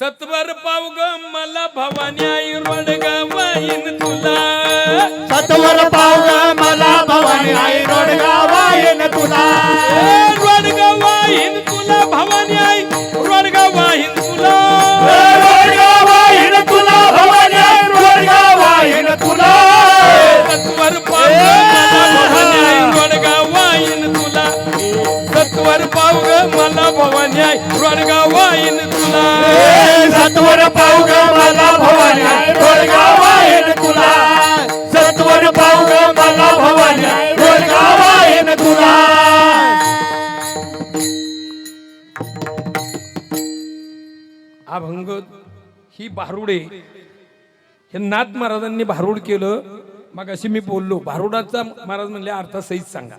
सत्वर पाव ग मला भवानी आई रोडगा वाईन तुला. सत्वर पाव मला भवानी आई रोडगा वाईन तुला. ए, रोडगा वाईन तुला भवानी आई रोडगा वाईन तुला. रोडगा वाईन तुला भवानी आई रोडगा वाईन तुला. सत्वर पाव ग मला भवानी आई रोडगा वाईन तुला. सत्वर पाव ग मला भवानी आई रोडगा सत्वर तुला ग मला भवानी. आई रोडगा वाईन तुला. सत्वर पाव मला भवानी. आई रोडगा वाईन तुला. अभंग ही भारुडे. हे नाथ महाराजांनी भारूड केलं. मग अशी मी बोललो भारुडाचा महाराज म्हणले अर्थ सहित सांगा.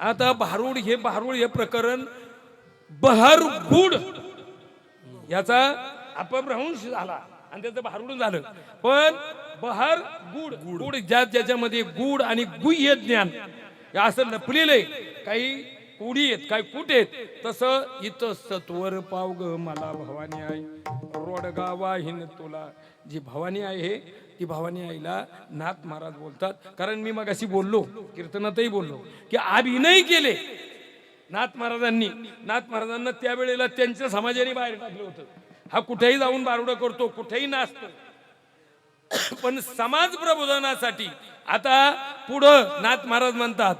आता भारूड हे भारूड हे प्रकरण बहर याचा अपभ्रंश झाला. आणि त्याचं भारूड झालं. पण बहार गुड गुड ज्या ज्याच्यामध्ये गुड आणि गुह्य ज्ञान हे असं लपलेलं आहे. काही कुडी आहेत काही कुठे आहेत तसं इथं सत्वर पाव ग मला भवानी आई. रोडगा वाहिन तुला. जी भवानी आहे ती भवानी आईला नाथ महाराज बोलतात. कारण मी मग अशी बोललो कीर्तनातही बोललो की अभिनय केले नाथ महाराजांनी नाथ महाराजांना त्यावेळेला त्यांच्या समाजाने बाहेर टाकलं होतं. हा कुठेही जाऊन बारुडं करतो कुठेही नाचतो. पण समाज प्रबोधनासाठी आता पुढं नाथ महाराज म्हणतात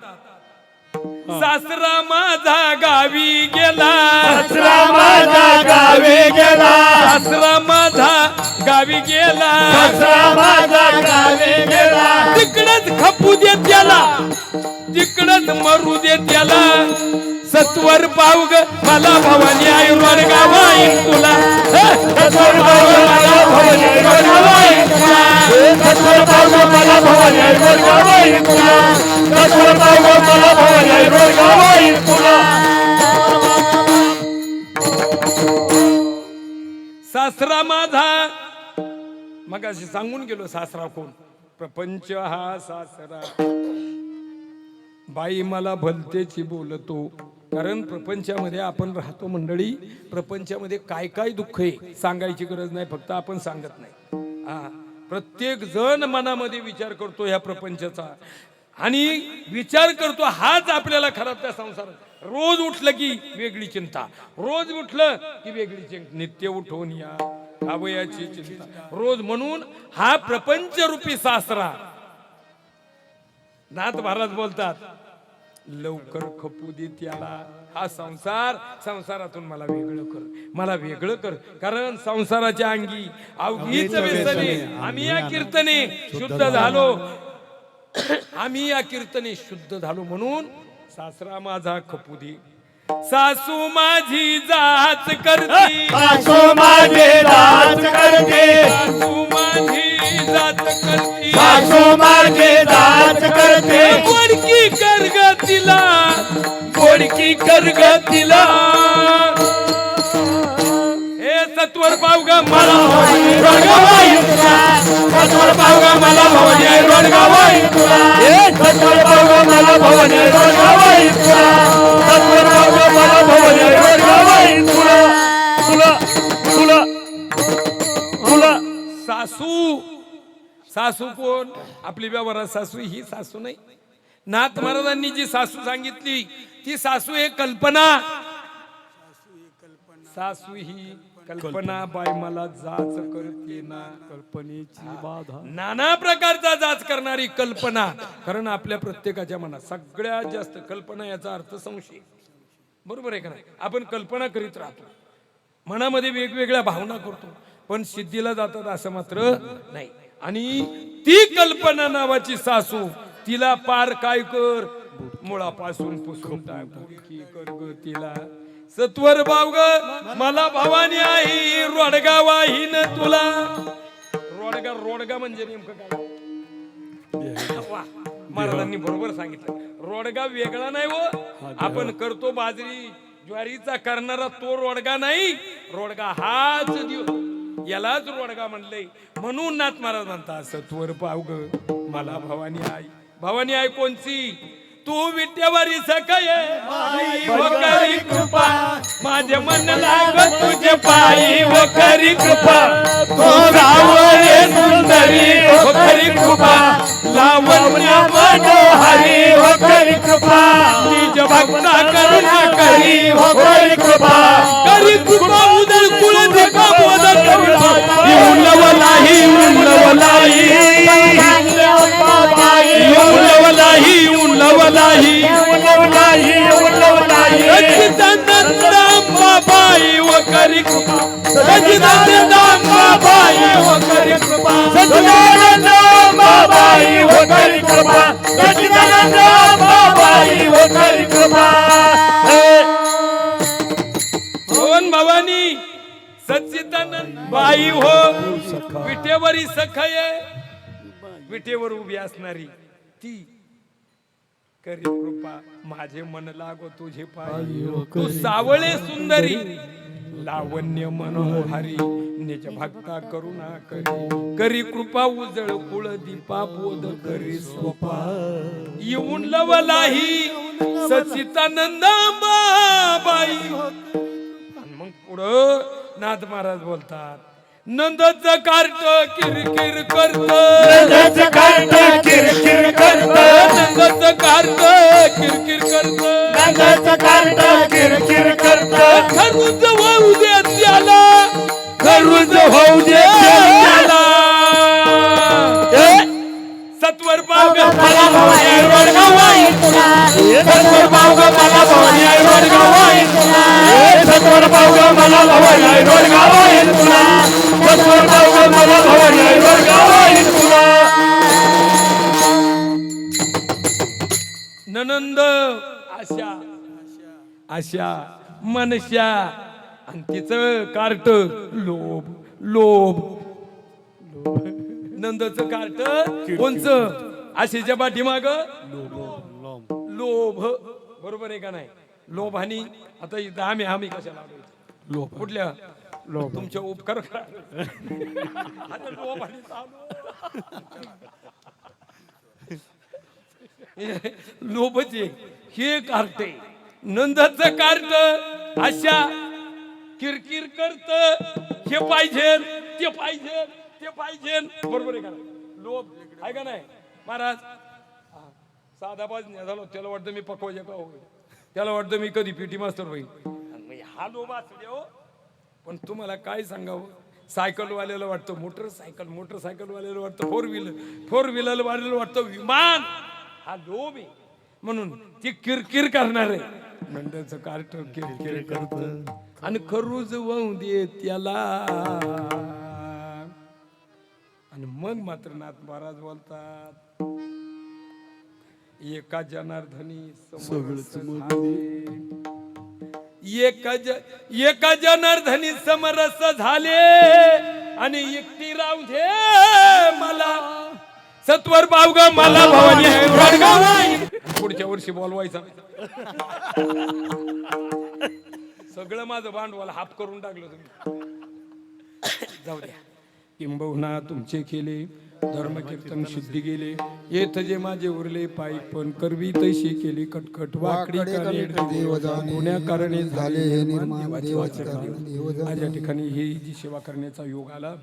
सासरा माझा गावी गेला. सासरा माझा गावी गेला. सासरा माझा गावी गेला. सासरा माझा गावी गेला. तिकडच खपू दे त्याला तिकडच मरू दे त्याला. सत्वर पावग मला भवानी आई गावाई तुला सत्वर पाव मला भवानी आई गावाई तुला सत्वर पाव मला भवानी आई गावाई तुला सत्वर पाव मला भवानी आई गावाई तुला सासरा माझा मग अशी सांगून गेलो सासरा कोण प्रपंच हा सासरा. बाई मला भलतेची बोलतो. कारण प्रपंचामध्ये आपण राहतो मंडळी. प्रपंचामध्ये काय काय दुःख आहे सांगायची गरज नाही फक्त आपण सांगत नाही. हा. प्रत्येक जण मनामध्ये विचार करतो ह्या प्रपंचाचा. आणि विचार करतो हाच आपल्याला खराब त्या संसारात रोज उठलं की वेगळी चिंता. रोज उठलं की वेगळी चिंता. नित्य उठवून या. अवयाची चिंता. रोज म्हणून हा प्रपंच रूपी सासरा. नाथ महाराज बोलतात लवकर खपू दे त्याला. हा संसार संसारातून मला वेगळं कर. मला वेगळं कर. कारण संसाराच्या अंगी अवघीच व्यसने आम्ही या कीर्तने शुद्ध झालो. आम्ही या कीर्तने शुद्ध झालो म्हणून सासरा माझा खपू दे. सासू माझी जाच करती. सासू माझे दास करते. सासू माझी जाच करती. सासू माझे दास करते. गोडकी कर ग तिला गोडकी कर ग तिला हे सत्वर पाव ग मला रोडगा वाईन तुला सत्वर पाव मला भवानी आई रोडगा वाईन तुला सत्वर पाव मला भवानी आई रोडगा वाईन तुला सत्वर पाव मला भवानी आई रोडगा वाईन तुला तुला तुला तुला. सासू सासू कोण? आपली व्यवहारात सासू ही सासू नाही. नाथ महाराजांनी जी सासू सांगितली ती सासू हे कल्पना. सासू ही कल्पना बाय मला जाच करते ना. कल्पनेची बाधा. नाना प्रकारचा जाच करणारी कल्पना. कारण आपल्या प्रत्येकाच्या मनात सगळ्यात जास्त कल्पना याचा अर्थ संशय. बरोबर आहे का नाही? आपण कल्पना करीत राहतो. मनामध्ये वेगवेगळ्या भावना करतो. पण सिद्धीला जातात असं मात्र नाही. आणि ती कल्पना नावाची सासू तिला पार काय कर? मुळापासून पुसून कर तिला. सत्वर बाव ग मला भवानी आई रोडगा वाहीन तुला. रोडगा रोडगा म्हणजे नेमकं काय? वा महाराजांनी बरोबर सांगितलं. रोडगा वेगळा नाही हो. आपण करतो बाजरी. ज्वारीचा करणारा तो रोडगा नाही. रोडगा हाच दिव यालाच रोडगा म्हणले म्हणून नाथ महाराज म्हणतात सत्वर पाव ग मला भवानी आई. भवानी आई कोणची? तू विद्यावारी सकाय कृपा. माझे मन लाग तुझे पायी वकरी कृपा. तो रावळे सुंदरी वकरी कृपा. लावण्य मनोहरी वकरी कृपा. निज भक्ता करुणा करी वकरी कृपा. करी कृपा नाही उलव नाही उलव नाही. उलवलाही सच्चिदानंदांबाबाई व करी कृपा. सच्चिदानंदांबाबाई व करी कृपा. सच्चिदानंद बाबाई व करी कृपा. सच्चिदानंद बाबाई व करी कृपा भवन भवानी सच्चिदानंद बाई हो. विटेवरी सखय विटेवर उभी असणारी ती करी कृपा. माझे मन लागो तुझे पायी. तू सावळे सुंदरी. लावण्य मनोहारी. निज भक्ता करुणा करी. करी कृपा उजळ कुळ दीपा बोध करी सोपा. येऊन लवलाही सचितानंद बाई. मग पुढं नाथ महाराज बोलतात नंदच कार्ट किरकिर करत. नंदच कार्ट किरकिर करत. नंदच कार्ट किरकिर करत. नंदच कार्ट किरकिर करत. खरूच वाहू दे त्याला. खरूज होऊ दे त्याला. सत्वर पाव मला भवानी आहे वडगाव आहे तुला सत्वर पाव मला भवानी आहे वडगाव आहे तुला सत्वर पाव मला भवानी आहे वडगाव आहे तुला ननंद आशा आशा मनशा आणि तिचं कार्ट लोभ लोभ. नंदच कार्ट कोणच? आशेच्या पाठीमाग? लोभ. बरोबर आहे का नाही? लोभ आणि आता इथं आम्ही आम्ही कशाला लोभ कुठल्या? लोभ तुमच्या उपकार करा. आता लोभ आणि चालू. लोभचे हे कार्टे. नंदाच कार्ट अशा किरकिर करत हे पाहिजे ते पाहिजे ते पाहिजे. बरोबर आहे का नाही? लोभ आहे का नाही? महाराज हा, साधा पाच झालो त्याला वाटतं मी पकवायचे का होईल त्याला वाटतं मी कधी पीटी मास्तर होईल आणि मग हा लोभ असू दे हो. पण तुम्हाला काय सांगावं? सायकल वाल्याला वाटतं मोटरसायकल मोटरसायकल वाल्याला वाटतं फोर व्हीलर फोर व्हीलर वाल्याला वाटतं विमान. हा लोभ आहे. म्हणून ती किरकिर करणार आहे. नंदाचं कार्ट किरकिर करत. आणि खरूज वाहू दे त्याला. आणि मग मात्र नाथ महाराज बोलतात एका समरस झाले. एक ज एका समरस झाले. आणि एकटी राहू दे मला. सत्वर बावग मला भवानी पुढच्या वर्षी बोलवायचा. सगळं माझं भांडवल हाफ करून टाकलं तुम्ही. जाऊ द्या. किंबहुना तुमचे केले. धर्म कीर्तन शुद्धी गेले. येथ जे माझे उरले पायी पण करवी तैशी केली कटकट. वाकडी पुण्या कारणे झाले हे निर्माण देवाचे कार्य. आज या ठिकाणी ही जी सेवा करण्याचा योग आला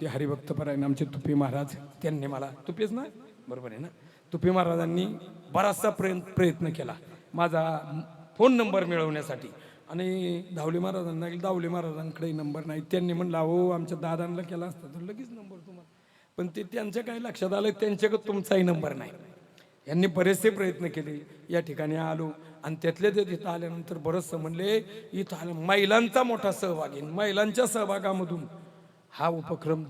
ते हरिभक्त परायण आमचे तुपे महाराज त्यांनी मला तुपेच ना? बरोबर आहे ना? तुपे महाराजांनी बराचसा प्रयत्न प्रयत्न केला. माझा फोन नंबर मिळवण्यासाठी. आणि धावले महाराजांना धावले महाराजांकडे नंबर नाही. त्यांनी म्हणलं अहो आमच्या दादांना केला असता तर लगेच नंबर तुम्हाला पण ते त्यांच्या काही लक्षात आलं त्यांच्याकडे तुमचाही नंबर नाही. यांनी बरेचसे प्रयत्न केले. या ठिकाणी आलो आणि त्यातले ते तिथं आल्यानंतर बरंचसं म्हणले इथं आलं. महिलांचा मोठा सहभाग आहे. महिलांच्या सहभागामधून हा उपक्रम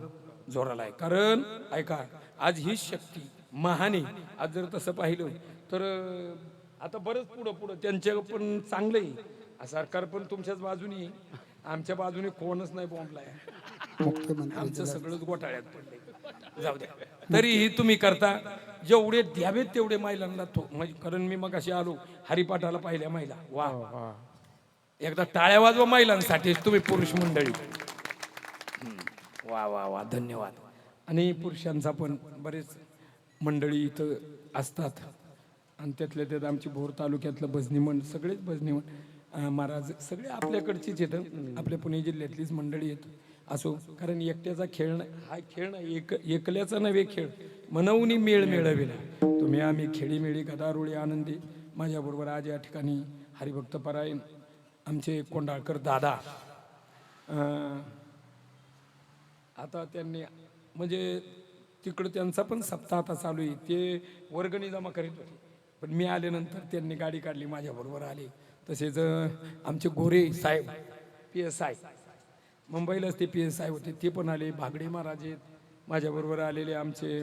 जोराला आहे. कारण ऐका आज ही शक्ती महान आज जर तसं पाहिलं तर आता बरंच पुढं पुढं त्यांच्या पण चांगलं आहे. सरकार पण तुमच्याच बाजूने. आमच्या बाजूने कोणच नाही बॉम्बलाय आमचं सगळंच घोटाळ्यात पडलंय. जाऊ द्या. तरीही तुम्ही करता. जेवढे द्यावेत तेवढे महिलांना तो म्हणजे कारण मी मग अशी आलो हरिपाठाला पाहिल्या महिला. वा. एकदा टाळ्या वाजवा महिलांसाठी तुम्ही पुरुष मंडळी. वा वा वा. धन्यवाद. आणि पुरुषांचा पण बरेच मंडळी इथं असतात. आणि त्यातल्या त्यात आमची भोर तालुक्यातलं भजनी मंडळ सगळेच भजनी महाराज सगळे आपल्याकडचीच येतं आपल्या पुणे जिल्ह्यातलीच मंडळी येत असो कारण एकट्याचा खेळ हा खेळ नाही एक एकल्याचा नव्हे खेळ. मनवून मेळ मिळविला तुम्ही आम्ही खेळीमेळी गदारोळी आनंदी माझ्याबरोबर आज या ठिकाणी हरिभक्त परायण आमचे कोंडाळकर दादा. आता त्यांनी म्हणजे तिकडं त्यांचा पण सप्ताह आता चालू आहे. ते वर्गणी जमा करीत होते. पण मी आल्यानंतर त्यांनी गाडी काढली माझ्याबरोबर आले. तसेच आमचे गोरे साहेब पी एस आय. मुंबईलाच ते पी एस आय होते ते पण आले. भागडे महाराज आहेत माझ्याबरोबर आलेले आमचे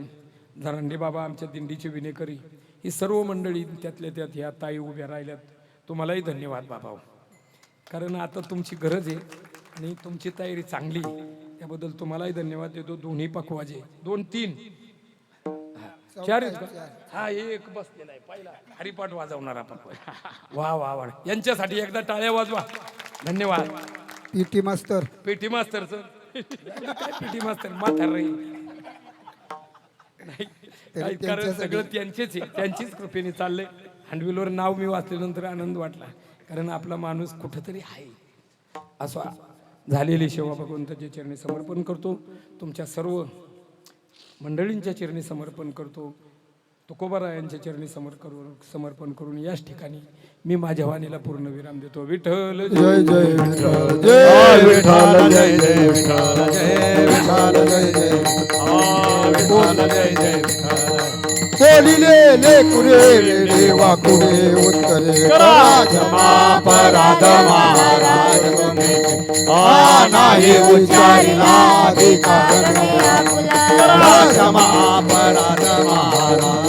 धरांडे बाबा आमच्या दिंडीचे विनेकरी ही सर्व मंडळी त्यातल्या त्यात ह्या ताई उभ्या राहिल्यात. तुम्हालाही धन्यवाद बाबा कारण आता तुमची गरज आहे आणि तुमची तयारी चांगली. त्याबद्दल तुम्हालाही धन्यवाद देतो. दोन्ही पकवाजे. दोन तीन. हा, चार हा हे एक बसलेला आहे. पहिला हरिपाठ वाजवणार आपण वा वा वा. यांच्यासाठी एकदा टाळ्या वाजवा. धन्यवाद. पीटी मास्तर पेटी मास्तर सर काय पेटी मास्तर म्हातार रे. नाही कारण सगळं त्यांचेच आहे. त्यांचीच कृपेने चाललंय. हँडविलवर नाव मी वाचल्यानंतर आनंद वाटला. कारण आपला माणूस कुठंतरी आहे. असं झालेली सेवा भगवंताच्या चरणी समर्पण करतो. तुमच्या सर्व मंडळींच्या चरणी समर्पण करतो. तुकोबारायांच्या चरणी समर करून समर्पण करून याच ठिकाणी मी माझ्या वाणीला पूर्ण विराम देतो. विठ्ठल जय जय विठ्ठल जय विठ्ठल. जय जय विठ्ठल जय विठ्ठल. जय जय विठ्ठल. जय जय विठ्ठल. बोलिले लेकुरे देवा उत्तरे. करा. क्षमा पराध महाराज तुम्ही. आ नाही उच्चारिला अधिकार. करा क्षमा पराध महाराज.